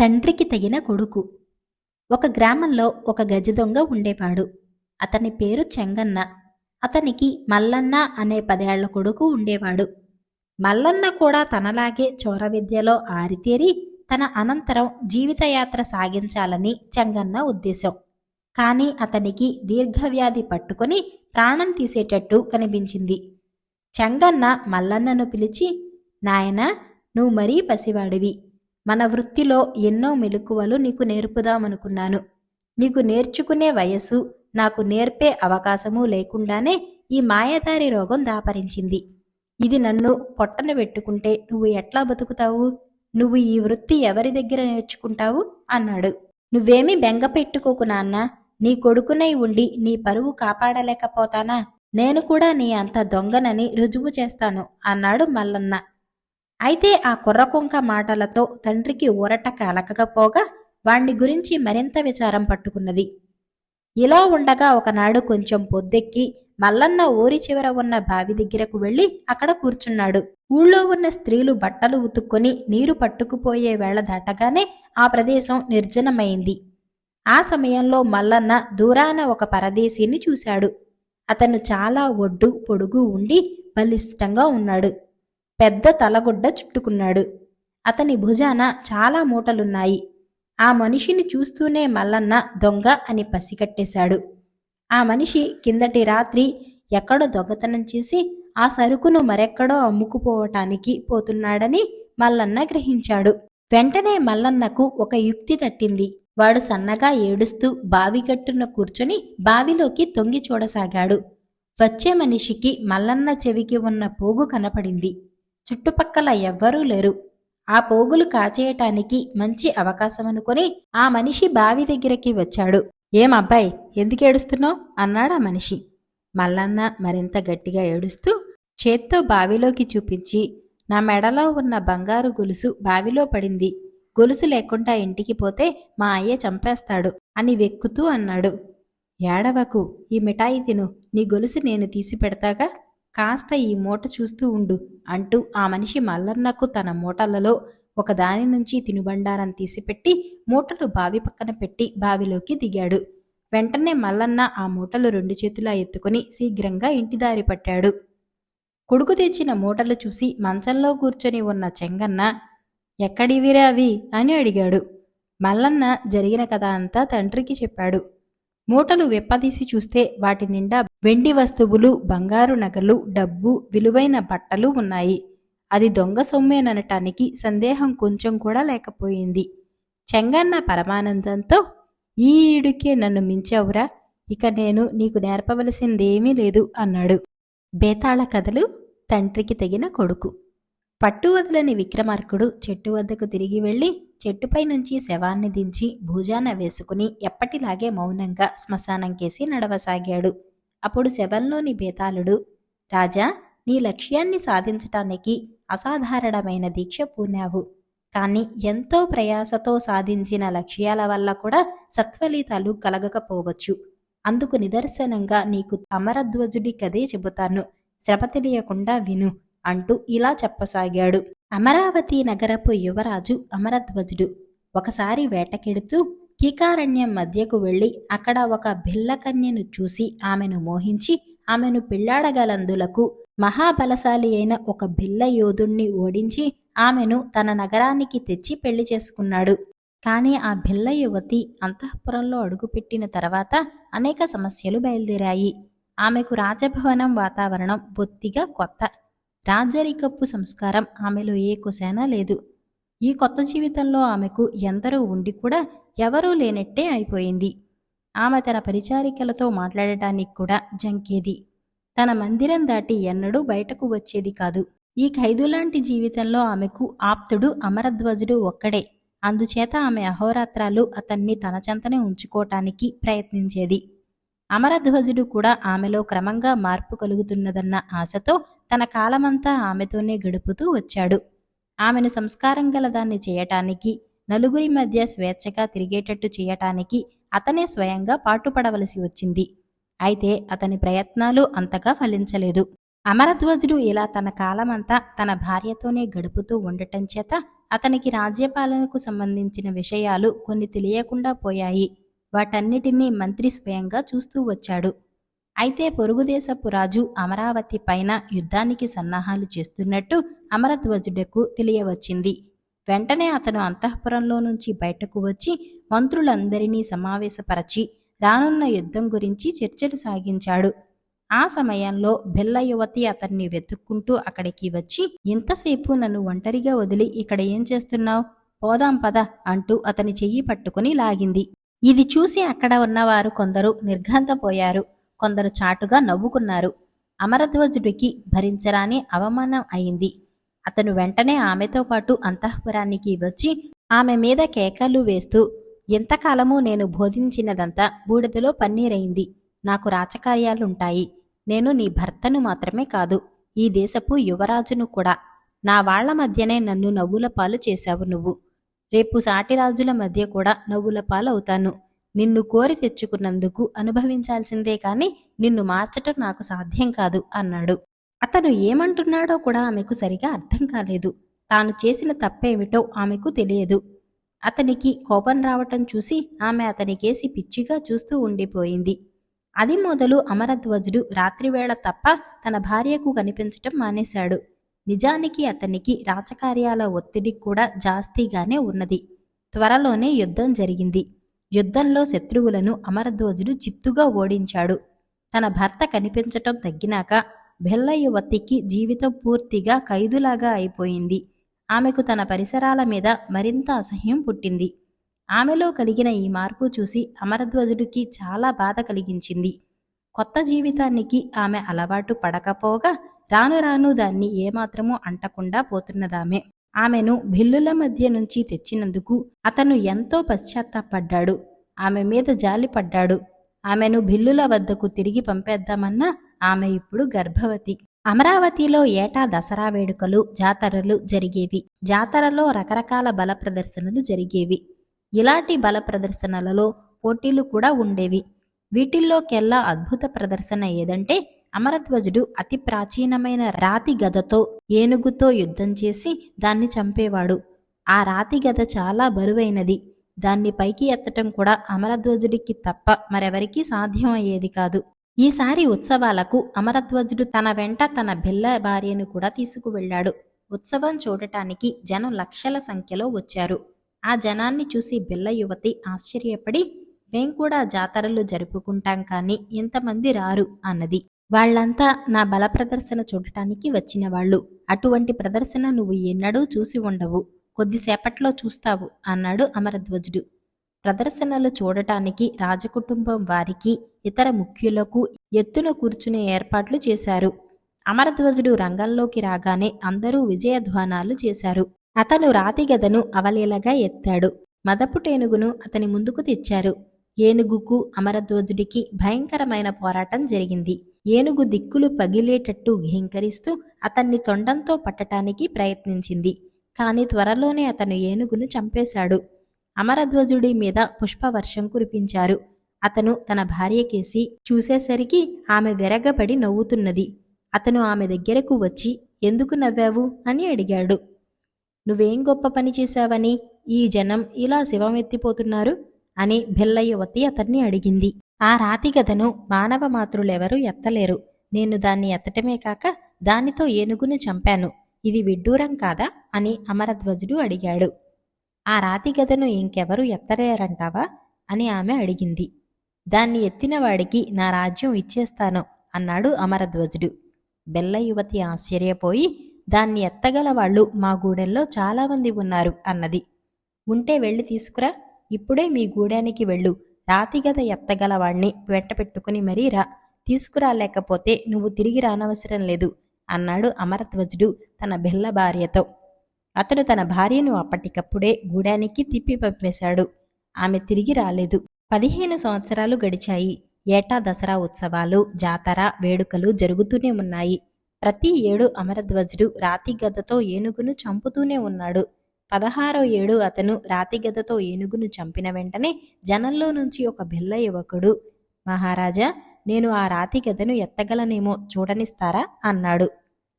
తండ్రికి తగిన కొడుకు. ఒక గ్రామంలో ఒక గజ దొంగ ఉండేవాడు. అతని పేరు చెంగన్న. అతనికి మల్లన్న అనే పదేళ్ళ కొడుకు ఉండేవాడు. మల్లన్న కూడా తనలాగే చోర విద్యలో ఆరితేరి తన అనంతరం జీవితయాత్ర సాగించాలని చెంగన్న ఉద్దేశం. కానీ అతనికి దీర్ఘవ్యాధి పట్టుకొని ప్రాణం తీసేటట్టు కనిపించింది. చెంగన్న మల్లన్నను పిలిచి నాయనా నువ్వు మరీ పసివాడివి. మన వృత్తిలో ఎన్నో మెలకువలు నీకు నేర్పుదామనుకున్నాను. నీకు నేర్చుకునే వయస్సు నాకు నేర్పే అవకాశము లేకుండానే ఈ మాయదారి రోగం దాపరించింది. ఇది నన్ను పొట్టన పెట్టుకుంటే నువ్వు ఎట్లా బతుకుతావు? నువ్వు ఈ వృత్తి ఎవరి దగ్గర నేర్చుకుంటావు? అన్నాడు. నువ్వేమీ బెంగ పెట్టుకోకు నాన్న. నీ కొడుకునై ఉండి నీ పరువు కాపాడలేకపోతానా? నేను కూడా నీ అంత దొంగనని రుజువు చేస్తాను అన్నాడు మల్లన్న. అయితే ఆ కుర్రకుంక మాటలతో తండ్రికి ఊరట కలకకపోగా వాణ్ణి గురించి మరింత విచారం పట్టుకున్నది. ఇలా ఉండగా ఒకనాడు కొంచెం పొద్దెక్కి మల్లన్న ఊరి చివర ఉన్న బావి దగ్గరకు వెళ్ళి అక్కడ కూర్చున్నాడు. ఊళ్ళో ఉన్న స్త్రీలు బట్టలు ఉతుక్కొని నీరు పట్టుకుపోయే వేళ దాటగానే ఆ ప్రదేశం నిర్జనమైంది. ఆ సమయంలో మల్లన్న దూరాన ఒక పరదేశీని చూశాడు. అతను చాలా ఒడ్డు పొడుగు ఉండి బలిష్టంగా ఉన్నాడు. పెద్ద తలగుడ్డ చుట్టుకున్నాడు. అతని భుజాన చాలా మూటలున్నాయి. ఆ మనిషిని చూస్తూనే మల్లన్న దొంగ అని పసిగట్టేశాడు. ఆ మనిషి కిందటి రాత్రి ఎక్కడో దొంగతనం చేసి ఆ సరుకును మరెక్కడో అమ్ముకుపోవటానికి పోతున్నాడని మల్లన్న గ్రహించాడు. వెంటనే మల్లన్నకు ఒక యుక్తి తట్టింది. వాడు సన్నగా ఏడుస్తూ బావిగట్టున కూర్చొని బావిలోకి తొంగి చూడసాగాడు. వచ్చే మనిషికి మల్లన్న చెవికి ఉన్న పోగు కనపడింది. చుట్టుపక్కల ఎవ్వరూ లేరు. ఆ పోగులు కాచేయటానికి మంచి అవకాశం అనుకుని ఆ మనిషి బావి దగ్గరికి వచ్చాడు. ఏం అబ్బాయి ఎందుకు ఏడుస్తున్నావు? అన్నాడు ఆ మనిషి. మల్లన్న మరింత గట్టిగా ఏడుస్తూ చేత్తో బావిలోకి చూపించి నా మెడలో ఉన్న బంగారు గొలుసు బావిలో పడింది. గొలుసు లేకుండా ఇంటికి పోతే మా అయ్య చంపేస్తాడు అని వెక్కుతూ అన్నాడు. ఏడవకు ఈ మిఠాయి తిను. నీ గొలుసు నేను తీసి పెడతాగా? కాస్త ఈ మూట చూస్తూ ఉండు అంటూ ఆ మనిషి మల్లన్నకు తన మూటలలో ఒకదాని నుంచి తినుబండారం తీసిపెట్టి మూటలు బావి పక్కన పెట్టి బావిలోకి దిగాడు. వెంటనే మల్లన్న ఆ మూటలు రెండు చేతులా ఎత్తుకుని శీఘ్రంగా ఇంటి దారి పట్టాడు. కొడుకు తెచ్చిన మూటలు చూసి మంచంలో కూర్చొని ఉన్న చెంగన్న ఎక్కడివిరా అవి అని అడిగాడు. మల్లన్న జరిగిన కథ అంతా తండ్రికి చెప్పాడు. మూటలు విప్పదీసి చూస్తే వాటి నిండా వెండి వస్తువులు బంగారు నగలు డబ్బు విలువైన బట్టలు ఉన్నాయి. అది దొంగ సొమ్మేననటానికి సందేహం కొంచెం కూడా లేకపోయింది. చెంగన్న పరమానందంతో ఈ ఈడుకే నన్ను మించావురా ఇక నేను నీకు నేర్పవలసిందేమీ లేదు అన్నాడు. బేతాళ కథలు తండ్రికి తగిన కొడుకు. పట్టు వదలని విక్రమార్కుడు చెట్టు వద్దకు తిరిగి వెళ్ళి చెట్టుపై నుంచి శవాన్ని దించి భుజాన వేసుకుని ఎప్పటిలాగే మౌనంగా శ్మశానంకేసి నడవసాగాడు. అప్పుడు శవంలోని బేతాళుడు రాజా నీ లక్ష్యాన్ని సాధించటానికి అసాధారణమైన దీక్ష పూనావు. కానీ ఎంతో ప్రయాసతో సాధించిన లక్ష్యాల వల్ల కూడా సత్ఫలితాలు కలగకపోవచ్చు. అందుకు నిదర్శనంగా నీకు అమరధ్వజుడి కదే చెబుతాను. శ్రమ తెలియకుండా విను. అంటూ ఇలా చెప్పసాగాడు. అమరావతి నగరపు యువరాజు అమరధ్వజుడు ఒకసారి వేటకెడుతూ కీకారణ్యం మధ్యకు వెళ్ళి అక్కడ ఒక భిల్లకన్యను చూసి ఆమెను మోహించి ఆమెను పిల్లాడగలందులకు మహాబలశాలి అయిన ఒక భిల్ల యోధుణ్ణి ఓడించి ఆమెను తన నగరానికి తెచ్చి పెళ్ళి చేసుకున్నాడు. కానీ ఆ భిల్ల యువతి అంతఃపురంలో అడుగుపెట్టిన తర్వాత అనేక సమస్యలు బయలుదేరాయి. ఆమెకు రాజభవనం వాతావరణం బొత్తిగా కొత్త. రాజరికప్పు సంస్కారం ఆమెలో ఏ కుశానా లేదు. ఈ కొత్త జీవితంలో ఆమెకు ఎందరో ఉండి కూడా ఎవరూ లేనట్టే అయిపోయింది. ఆమె తన పరిచారికలతో మాట్లాడటానికి కూడా జంకేది. తన మందిరం దాటి ఎన్నడూ బయటకు వచ్చేది కాదు. ఈ ఖైదులాంటి జీవితంలో ఆమెకు ఆప్తుడు అమరధ్వజుడు ఒక్కడే. అందుచేత ఆమె అహోరాత్రాలు అతన్ని తన చెంతనే ఉంచుకోవటానికి ప్రయత్నించేది. అమరధ్వజుడు కూడా ఆమెలో క్రమంగా మార్పు కలుగుతున్నదన్న ఆశతో తన కాలమంతా ఆమెతోనే గడుపుతూ వచ్చాడు. ఆమెను సంస్కారం గలదాన్ని చేయటానికి నలుగురి మధ్య స్వేచ్ఛగా తిరిగేటట్టు చేయటానికి అతనే స్వయంగా పాటుపడవలసి వచ్చింది. అయితే అతని ప్రయత్నాలు అంతగా ఫలించలేదు. అమరధ్వజుడు ఇలా తన కాలమంతా తన భార్యతోనే గడుపుతూ ఉండటం చేత అతనికి రాజ్యపాలనకు సంబంధించిన విషయాలు కొన్ని తెలియకుండా పోయాయి. వాటన్నిటినీ మంత్రి స్వయంగా చూస్తూ వచ్చాడు. అయితే పొరుగుదేశపు రాజు అమరావతి పైన యుద్ధానికి సన్నాహాలు చేస్తున్నట్టు అమరధ్వజుడకు తెలియవచ్చింది. వెంటనే అతను అంతఃపురంలో నుంచి బయటకు వచ్చి మంత్రులందరినీ సమావేశపరచి రానున్న యుద్ధం గురించి చర్చలు సాగించాడు. ఆ సమయంలో బిల్ల యువతి అతన్ని వెతుక్కుంటూ అక్కడికి వచ్చి ఇంతసేపు నన్ను ఒంటరిగా వదిలి ఇక్కడ ఏం చేస్తున్నావు? పోదాం పద అంటూ అతని చెయ్యి పట్టుకుని లాగింది. ఇది చూసి అక్కడ ఉన్నవారు కొందరు నిర్ఘాంతపోయారు. కొందరు చాటుగా నవ్వుకున్నారు. అమరధ్వజుడికి భరించరాని అవమానం అయింది. అతను వెంటనే ఆమెతో పాటు అంతఃపురానికి వచ్చి ఆమె మీద కేకలు వేస్తూ ఎంతకాలము నేను బోధించినదంతా బూడిదలో పన్నీరైంది నాకు రాచకార్యాలుంటాయి. నేను నీ భర్తను మాత్రమే కాదు ఈ దేశపు యువరాజును కూడా. నా వాళ్ళ మధ్యనే నన్ను నవ్వుల పాలు చేశావు నువ్వు. రేపు సాటిరాజుల మధ్య కూడా నవ్వుల పాలవుతాను. నిన్ను కోరి తెచ్చుకున్నందుకు అనుభవించాల్సిందే కానీ నిన్ను మార్చటం నాకు సాధ్యం కాదు అన్నాడు. అతను ఏమంటున్నాడో కూడా ఆమెకు సరిగా అర్థం కాలేదు. తాను చేసిన తప్పేమిటో ఆమెకు తెలియదు. అతనికి కోపం రావటం చూసి ఆమె అతనికేసి పిచ్చిగా చూస్తూ ఉండిపోయింది. అది మొదలు అమరధ్వజుడు రాత్రివేళ తప్ప తన భార్యకు కనిపించటం మానేశాడు. నిజానికి అతనికి రాచకార్యాల ఒత్తిడి కూడా జాస్తిగానే ఉన్నది. త్వరలోనే యుద్ధం జరిగింది. యుద్ధంలో శత్రువులను అమరధ్వజుడు చిత్తుగా ఓడించాడు. తన భర్త కనిపించటం తగ్గినాక బెల్ల యువతికి జీవితం పూర్తిగా ఖైదులాగా అయిపోయింది. ఆమెకు తన పరిసరాల మీద మరింత అసహ్యం పుట్టింది. ఆమెలో కలిగిన ఈ మార్పు చూసి అమరధ్వజుడికి చాలా బాధ కలిగించింది. కొత్త జీవితానికి ఆమె అలవాటు పడకపోగా రాను రాను దాన్ని ఏమాత్రమూ అంటకుండా పోతున్నదామె. ఆమెను బిల్లుల మధ్య నుంచి తెచ్చినందుకు అతను ఎంతో పశ్చాత్తాపడ్డాడు. ఆమె మీద జాలిపడ్డాడు ఆమెను బిల్లుల వద్దకు తిరిగి పంపేద్దామన్నా ఆమె ఇప్పుడు గర్భవతి. అమరావతిలో ఏటా దసరా వేడుకలు జాతరలు జరిగేవి. జాతరలో రకరకాల బల ప్రదర్శనలు జరిగేవి. ఇలాంటి బల ప్రదర్శనలలో పోటీలు కూడా ఉండేవి. వీటిల్లోకెల్లా అద్భుత ప్రదర్శన ఏదంటే అమరధ్వజుడు అతి ప్రాచీనమైన రాతి గదతో ఏనుగుతో యుద్ధం చేసి దాన్ని చంపేవాడు. ఆ రాతి గద చాలా బరువైనది. దాన్ని పైకి ఎత్తటం కూడా అమరధ్వజుడికి తప్ప మరెవరికీ సాధ్యం అయ్యేది కాదు. ఈసారి ఉత్సవాలకు అమరధ్వజుడు తన వెంట తన బిల్ల భార్యను కూడా తీసుకువెళ్ళాడు. ఉత్సవం చూడటానికి జనం లక్షల సంఖ్యలో వచ్చారు. ఆ జనాన్ని చూసి బిల్ల యువతి ఆశ్చర్యపడి మేం కూడా జాతరలు జరుపుకుంటాం కానీ ఇంతమంది రారు అన్నది. వాళ్ళంతా నా బల ప్రదర్శన చూడటానికి వచ్చిన వాళ్ళు అటువంటి ప్రదర్శన నువ్వు ఎన్నడూ చూసి ఉండవు. కొద్దిసేపట్లో చూస్తావు అన్నాడు అమరధ్వజుడు. ప్రదర్శనలు చూడటానికి రాజకుటుంబం వారికి ఇతర ముఖ్యులకు ఎత్తున కూర్చునే ఏర్పాట్లు చేశారు. అమరధ్వజుడు రంగంలోకి రాగానే అందరూ విజయధ్వానాలు చేశారు. అతను రాతిగదను అవలీలగా ఎత్తాడు. మదపుటేనుగును అతని ముందుకు తెచ్చారు. ఏనుగుకు అమరధ్వజుడికి భయంకరమైన పోరాటం జరిగింది. ఏనుగు దిక్కులు పగిలేటట్టు ఘీంకరిస్తూ అతన్ని తొండంతో పట్టటానికి ప్రయత్నించింది. కాని త్వరలోనే అతను ఏనుగును చంపేశాడు. అమరధ్వజుడి మీద పుష్పవర్షం కురిపించారు. అతను తన భార్యకేసి చూసేసరికి ఆమె వెరగబడి నవ్వుతున్నది. అతను ఆమె దగ్గరకు వచ్చి ఎందుకు నవ్వావు? అని అడిగాడు. నువ్వేం గొప్ప పని చేశావని? ఈ జనం ఇలా శివమెత్తిపోతున్నారు? అని భిల్ల యువతి అతన్ని అడిగింది. ఆ రాతి గదను మానవ మాతృలెవరూ ఎత్తలేరు. నేను దాన్ని ఎత్తటమే కాక దానితో ఏనుగును చంపాను. ఇది విడ్డూరం కాదా? అని అమరధ్వజుడు అడిగాడు. ఆ రాతి గదను ఇంకెవరు ఎత్తలేరంటావా? అని ఆమె అడిగింది. దాన్ని ఎత్తినవాడికి నా రాజ్యం ఇచ్చేస్తాను అన్నాడు అమరధ్వజుడు. బెల్ల యువతి ఆశ్చర్యపోయి దాన్ని ఎత్తగల వాళ్ళు మా గూడెల్లో చాలామంది ఉన్నారు అన్నది. ఉంటే వెళ్ళి తీసుకురా. ఇప్పుడే మీ గూడానికి వెళ్ళు. రాతిగద ఎత్తగలవాణ్ణి వెంట పెట్టుకుని మరీ రా తీసుకురాలేకపోతే నువ్వు తిరిగి రానవసరం లేదు అన్నాడు అమరధ్వజుడు తన బిల్ల భార్యతో. అతను తన భార్యను అప్పటికప్పుడే గూడానికి తిప్పి పంపేశాడు. ఆమె తిరిగి రాలేదు. పదిహేను సంవత్సరాలు గడిచాయి. ఏటా దసరా ఉత్సవాలు జాతర వేడుకలు జరుగుతూనే ఉన్నాయి. ప్రతి ఏడు అమరధ్వజుడు రాతిగద్దతో ఏనుగును చంపుతూనే ఉన్నాడు. పదహారో ఏడు అతను రాతిగదతో ఏనుగును చంపిన వెంటనే జనంలో నుంచి ఒక బిల్ల యువకుడు మహారాజా నేను ఆ రాతిగదను ఎత్తగలనేమో చూడనిస్తారా? అన్నాడు.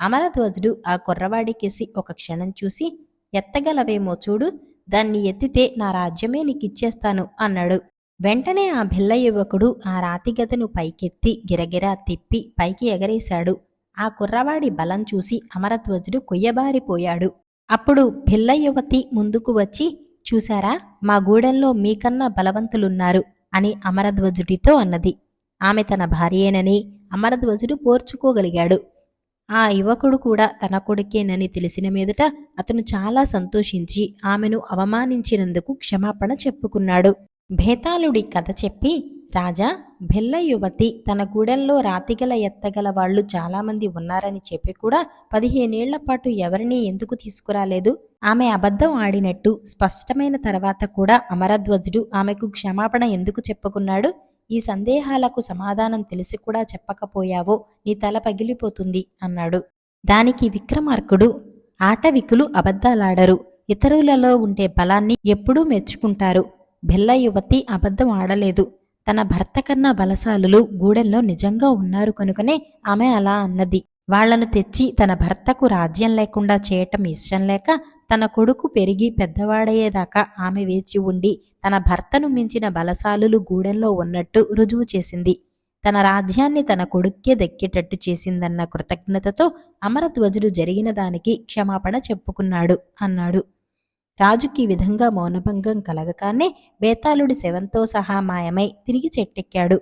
అమరధ్వజుడు ఆ కుర్రవాడికేసి ఒక క్షణం చూసి ఎత్తగలవేమో చూడు దాన్ని ఎత్తితే నా రాజ్యమే నీకిచ్చేస్తాను అన్నాడు. వెంటనే ఆ బిల్ల యువకుడు ఆ రాతిగదను పైకెత్తి గిరగిరా తిప్పి పైకి ఎగరేశాడు. ఆ కుర్రవాడి బలం చూసి అమరధ్వజుడు కొయ్యబారిపోయాడు. అప్పుడు పిల్ల యువతి ముందుకు వచ్చి చూశారా మా గూడెంలో మీకన్నా బలవంతులున్నారు అని అమరధ్వజుడితో అన్నది. ఆమె తన భార్యేనని అమరధ్వజుడు పోర్చుకోగలిగాడు. ఆ యువకుడు కూడా తన కొడుకేనని తెలిసిన మీదట అతను చాలా సంతోషించి ఆమెను అవమానించినందుకు క్షమాపణ చెప్పుకున్నాడు. భేతాళుడి కథ చెప్పి రాజా బెల్ల యువతి తన గూడెంలో రాతిగల ఎత్తగల వాళ్ళు చాలామంది ఉన్నారని చెప్పి కూడా పదిహేనేళ్ళ పాటు ఎవరినీ ఎందుకు తీసుకురాలేదు? ఆమె అబద్ధం ఆడినట్టు స్పష్టమైన తర్వాత కూడా అమరధ్వజుడు ఆమెకు క్షమాపణ ఎందుకు చెప్పుకున్నాడు? ఈ సందేహాలకు సమాధానం తెలిసి కూడా చెప్పకపోయావో నీ తల పగిలిపోతుంది అన్నాడు. దానికి విక్రమార్కుడు ఆటవికులు అబద్ధాలాడరు. ఇతరులలో ఉండే బలాన్ని ఎప్పుడూ మెచ్చుకుంటారు. బెల్ల యువతి అబద్ధం ఆడలేదు. తన భర్త కన్నా బలశాలులు గూడెంలో నిజంగా ఉన్నారు కనుకనే ఆమె అలా అన్నది. వాళ్ళను తెచ్చి తన భర్తకు రాజ్యం లేకుండా చేయటం ఇష్టం లేక తన కొడుకు పెరిగి పెద్దవాడయ్యేదాకా ఆమె వేచి ఉండి తన భర్తను మించిన బలశాలులు గూడెంలో ఉన్నట్టు రుజువు చేసింది. తన రాజ్యాన్ని తన కొడుక్కే దక్కేటట్టు చేసిందన్న కృతజ్ఞతతో అమరధ్వజుడు జరిగిన దానికి క్షమాపణ చెప్పుకున్నాడు అన్నాడు. రాజుకి ఈ విధంగా మౌనభంగం కలగగానే బేతాళుడి శవంతో సహా మాయమై తిరిగి చెట్టెక్కాడు.